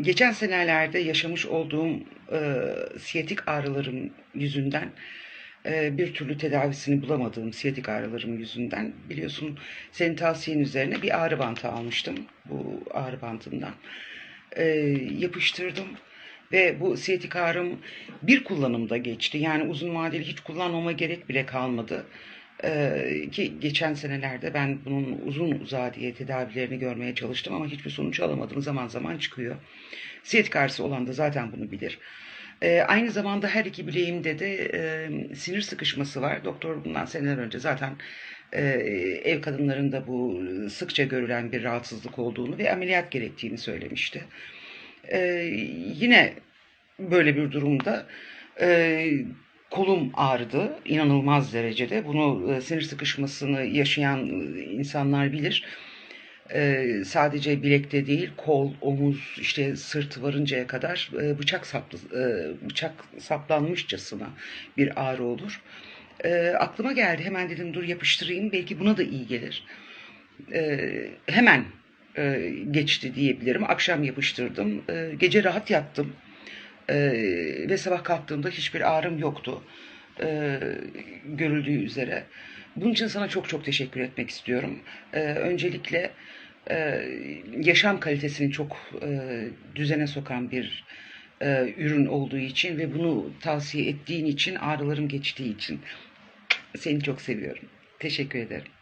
geçen senelerde yaşamış olduğum e, siyatik ağrılarım yüzünden e, bir türlü tedavisini bulamadığım siyatik ağrılarım yüzünden biliyorsun senin tavsiyen üzerine bir ağrı bantı almıştım bu ağrı bantından E, yapıştırdım ve bu siyatik ağrım bir kullanımda geçti yani uzun vadeli hiç kullanmama gerek bile kalmadı. Ki geçen senelerde ben bunun uzun uzağa tedavilerini görmeye çalıştım ama hiçbir sonuç alamadım. Zaman zaman çıkıyor. Siyatik ağrısı olan da zaten bunu bilir. Aynı zamanda her iki bileğimde de sinir sıkışması var. Doktor bundan seneler önce zaten ev kadınlarında bu sıkça görülen bir rahatsızlık olduğunu ve ameliyat gerektiğini söylemişti. Yine böyle bir durumda kolum ağrıdı inanılmaz derecede. Bunu e, sinir sıkışmasını yaşayan e, insanlar bilir. E, sadece bilekte değil, kol, omuz, işte sırt varıncaya kadar e, bıçak saplı, e, bıçak saplanmışçasına bir ağrı olur. E, aklıma geldi. Hemen dedim dur yapıştırayım. Belki buna da iyi gelir. E, hemen e, geçti diyebilirim. Akşam yapıştırdım. E, gece rahat yattım. Ee, ve sabah kalktığımda hiçbir ağrım yoktu. Ee, görüldüğü üzere. Bunun için sana çok çok teşekkür etmek istiyorum. Ee, öncelikle e, yaşam kalitesini çok e, düzene sokan bir e, ürün olduğu için ve bunu tavsiye ettiğin için, ağrılarım geçtiği için seni çok seviyorum. Teşekkür ederim.